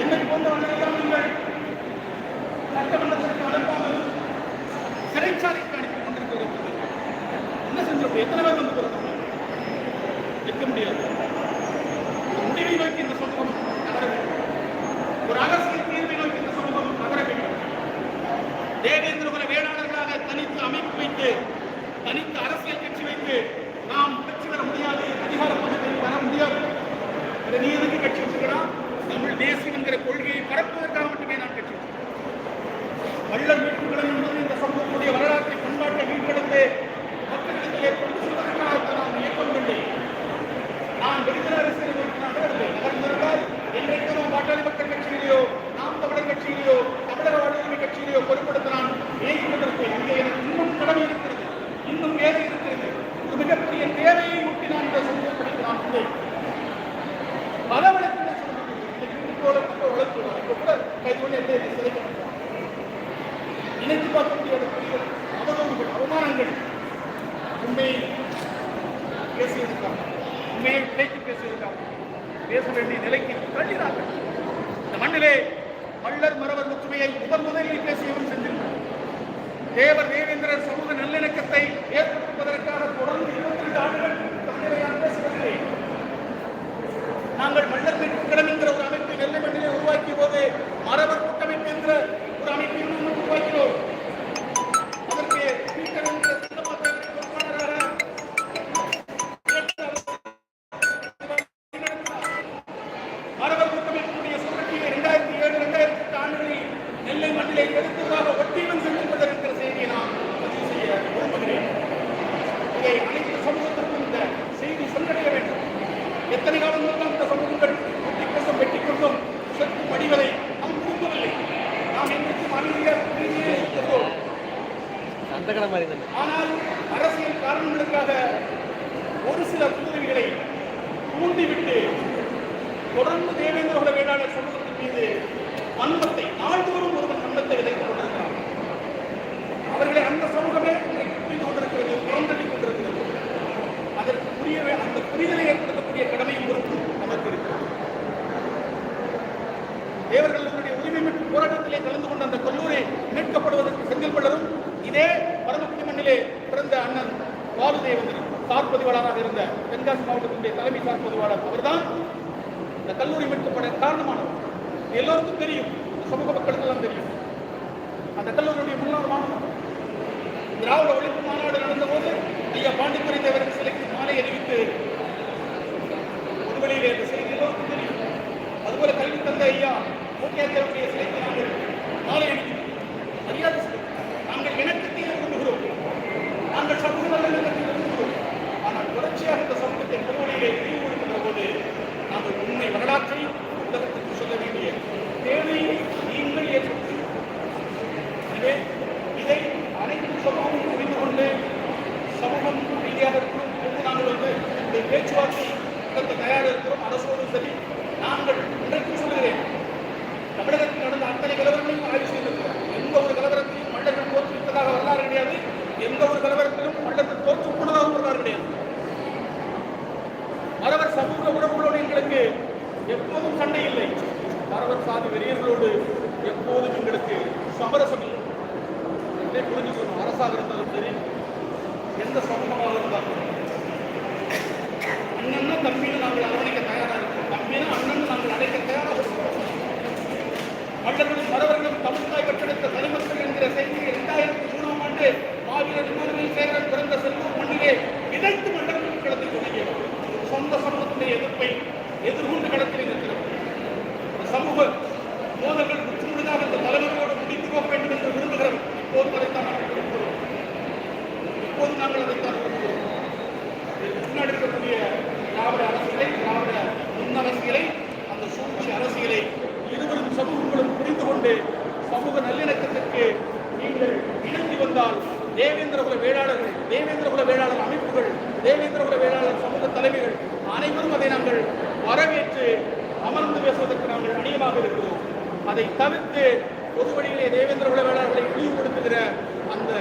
என்னை போன்றவர்களெல்லாம் நீங்கள் சட்டமன்றத்திற்கு அனுப்பாமல் சிறைச்சாலைக்கு அனுப்பி கொண்டிருக்கிறது என்ன செஞ்சிருப்போம் எத்தனை பேர் வந்து பிறந்தோம் நிற்க முடியாது முடிவை நோக்கி இந்த சமூகம் நகர வேண்டும் ஒரு அரசியல் தீர்வை நோக்கி இந்த சமூகம் நகர வேண்டும் தேவேந்திரபுர வேளாளர்களாக தனித்து அமைப்பு வைத்து தனித்து அரசியல் கட்சி வைத்து நாம் வெற்றி பெற முடியாது அதிகார பதவியில் வர முடியாது நீ எதுக்கு கட்சி வச்சுக்கலாம் தமிழ் தேசியம் என்கிற கொள்கையை பரப்புவதற்காக மட்டுமே நான் கட்சி வச்சிருக்கிறேன். வள்ளல் மீட்புகளும் என்பது இந்த சமூகத்துடைய வரலாற்றை வேண்டிய நிலைக்கு தள்ளினார்கள். இந்த மண்ணிலே மல்லர் மரவர் ஒற்றுமையை முதன் முதலில் பேசியவன் செஞ்சிருந்தார் தேவர் தேவேந்திரர் சமூக நல்லிணக்கத்தை ஏற்படுத்துவதற்காக தொடர்ந்து இருபத்தி ரெண்டு ஆண்டுகள் இந்த மண்ணிலே நாங்கள் மல்லர் அந்த கடை மாதிரி தானே. ஆனால் அரசியல் காரணங்களுக்காக ஒரு சில புதுவிகளை தூண்டிவிட்டு தொடர்ந்து தேவேந்திர வேளாளர் சமூகத்தின் மீது வன்மத்தை நாள்தோறும் ஒருவன் வன்மத்தை விதைத்துக் கொண்டிருக்கிறார் அவர்களை அந்த சமூகமே புரிந்து கொண்டிருக்கிறது புறந்தள்ளி கொண்டிருக்கிறது. அதற்கு புரியவே அந்த புரிதலை ஏற்படுத்தக்கூடிய கடமையும் பொறுப்பு நமக்கு இருக்கிறது தேவர்களுடைய உரிமை மீட்பு போராட்டத்திலே கலந்து கொண்ட அந்த கல்லூரி மீட்கப்படுவதற்கு செங்கல்பள்ளரும் இதே பரமக்குடி மண்ணிலே பிறந்த அண்ணன் வாலுதேவந்தன் சார் பதிவாளராக இருந்த தென்காசி மாவட்டத்தினுடைய தலைமை சார் பதிவாளர் அவர்தான் இந்த கல்லூரி மீட்கப்பட காரணமானவர். எல்லோருக்கும் தெரியும் சமூக சமூக மக்களுக்கெல்லாம் தெரியும். அந்த கல்லூரியுடைய முன்னாள் மாணவர் திராவிட ஒழிப்பு மாநாடு நடந்தபோது ஐயா பாண்டித்துறை தேவருக்கு சிலைக்கு மாலை அணிவித்து புதுவெளியிலே இந்த செய்தி எல்லோருக்கும் தெரியும். அதுபோல கல்வி தந்த ஐயா மூக்கியாத்தருடைய சிலைக்கு நாங்கள் மாலை அணிவித்து மரியாதை செய்கிறோம் நாங்கள் இணக்கத்தை விரும்புகிறோம் நாங்கள் சமூக நல்லிணக்கத்தை விரும்புகிறோம் ஆனால் தொடர்ச்சியாக இந்த சமூகத்தை புதுவெளியிலே இழிவுபடுத்துகிற போது நாங்கள் உண்மை வரலாற்றை உலகத்திற்கு சொல்ல வேண்டிய தேவையை நீங்கள் ஏற்படுத்தி. எனவே இதை அனைத்து சமூகமும் புரிந்து கொண்டு சமூகம் ரீதியாக இருக்கிறோம் நாங்கள் வந்து இந்த பேச்சுவார்த்தை நடத்த தயாராக இருக்கிறோம் அரசோடு சரி நாங்கள் இன்றைக்கு சொல்கிறேன் தமிழகத்தில் நடந்த அத்தனை கலவரங்களையும் ஆய்வு செய்து எப்போதும் சண்டை இல்லை. மறவர் சாதி வெறியர்களோடு எப்போதும் எங்களுக்கு சமரசம் இல்லை. இதை புரிஞ்சுக்கணும் அரசாக இருந்தாலும் சரி எந்த சமூகமாக இருந்தாலும் அண்ணன்னா தம்பின்னு நாங்கள் அரவணைக்க தயாராக இருக்கோம். தம்பினா அண்ணன் நாங்கள் அழைக்க தயாராக இருக்கிறோம் மல்லர்களும் மறவர்களும் தமிழ்தாய் பெற்றெடுத்த தனிமக்கள் என்கிற செய்தி திராவிட அரசியலை திராவிட முன் அரசியலை அந்த சூழ்ச்சி அரசியலை இருவரும் சமூகங்களும் புரிந்து கொண்டு சமூக நல்லிணக்கத்திற்கு நீங்கள் இணங்கி வந்தால் தேவேந்திரகுல வேளாளர்கள் தேவேந்திரகுல வேளாளர் அமைப்புகள் தேவேந்திரகுல வேளாளர் சமூக தலைமைகள் அனைவரும் அதை நாங்கள் வரவேற்று அமர்ந்து பேசுவதற்கு நாங்கள் அணியமாக இருக்கிறோம். அதை தவிர்த்து பொது வழியிலே தேவேந்திரகுல வேளாளர்களை இழிவுபடுத்துகிற அந்த